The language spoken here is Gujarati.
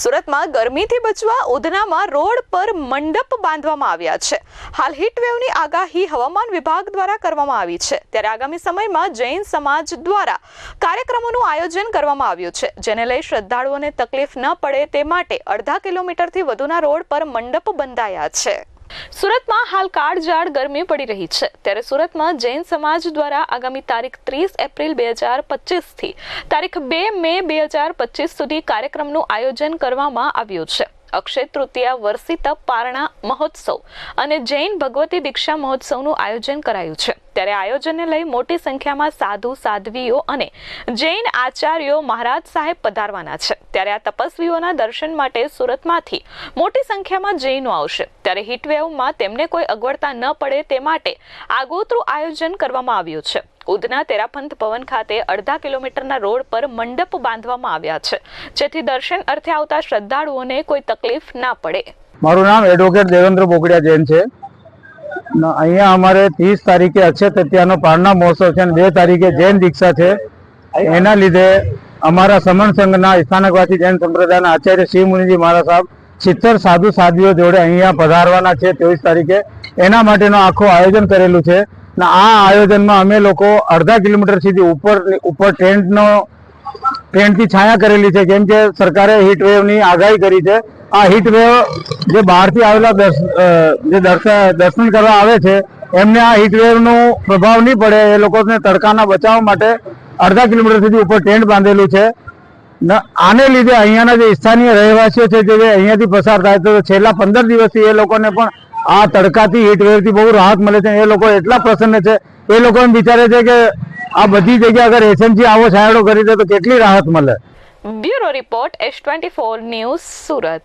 સુરતમાં ગરમીથી બચવા ઉધનામાં રોડ પર મંડપ બાંધવામાં આવ્યા છે. હાલ હીટવેવની આગાહી હવામાન વિભાગ દ્વારા કરવામાં આવી છે. ત્યારે આગામી સમયમાં જૈન સમાજ દ્વારા કાર્યક્રમોનું આયોજન કરવામાં આવ્યું છે, જેને લઈ શ્રદ્ધાળુઓને તકલીફ ન પડે તે માટે અડધા કિલોમીટરથી વધુના રોડ પર મંડપ બંધાયા છે. સુરતમાં હાલ કાળઝાળ ગરમી પડી રહી છે. ત્યારે સુરતમાં જૈન સમાજ દ્વારા આગામી તારીખ ત્રીસ એપ્રિલ બે હજાર પચીસથી તારીખ બે મે બે હજાર પચીસ સુધી કાર્યક્રમનું આયોજન કરવામાં આવ્યું છે. અક્ષય તૃતીયા વર્ષિત પારણા મહોત્સવ અને જૈન ભગવતી દીક્ષા મહોત્સવનું આયોજન કરાયું છે. ત્યારે આયોજનને લઈ મોટી સંખ્યામાં સાધુ, સાધ્વીઓ અને જૈન આચાર્યો મહારાજ સાહેબ પધારવાના છે. ત્યારે આ તપસ્વીઓના દર્શન માટે સુરતમાંથી મોટી સંખ્યામાં જૈનો આવશે. ત્યારે હીટવેવમાં તેમને કોઈ અગવડતા ન પડે તે માટે આગોતરું આયોજન કરવામાં આવ્યું છે. ઉધના તેરાપંથ ભવન ખાતે અડધા કિલોમીટરના રોડ પર મંડપ બાંધવામાં આવ્યા છે. જેથી દર્શન અર્થે આવતા શ્રદ્ધાળુઓને કોઈ તકલીફ ના પડે. મારું નામ એડવોકેટ દેવેન્દ્ર બોકડિયા જૈન છે. અહીંયા અમારે ત્રીસ તારીખે અક્ષય તૃતીયાનો પારણા મહોત્સવ છે અને બે તારીખે જૈન દીક્ષા છે. એના લીધે અમારા સમણ સંઘના સ્થાનકવાસી જૈન સંપ્રદાયના આચાર્ય શિવ મુનિજી મહારાજ સાહેબ સિત્તેર સાધુ સાધ્વીઓ જોડે અહીંયા પધારવાના છે ત્રેવીસ તારીખે. એના માટેનું આખું આયોજન કરેલું છે. ને આ આયોજનમાં અમે લોકો અડધા કિલોમીટર સુધી ઉપર ઉપર ટેન્ટનો ટેન્ટથી છાયા કરેલી છે. કેમ કે સરકારે હીટ વેવની આગાહી કરી છે. આ હીટ વેવ જે બહારથી આવેલા જે દર્શ- દર્શન કરવા આવે છે, એમને આ હીટ વેવનો પ્રભાવ નહીં પડે. એ લોકોને તડકાના બચાવ માટે અડધા કિલોમીટર સુધી ઉપર ટેન્ટ બાંધેલું છે. આને લીધે અહીંયાના જે સ્થાનીય રહેવાસીઓ છે, જે અહીંયાથી પસાર થાય તો છેલ્લા પંદર દિવસથી એ લોકોને પણ આ તડકાથી હીટ વેવથી બહુ રાહત મળે છે. એ લોકો એટલા પ્રસન્ન છે. એ લોકો એમ વિચારે છે કે આ બધી જગ્યા અગર એસએમસી આવો છાયડો કરી દે તો કેટલી રાહત મળે. Bureau report, S twenty four news Surat.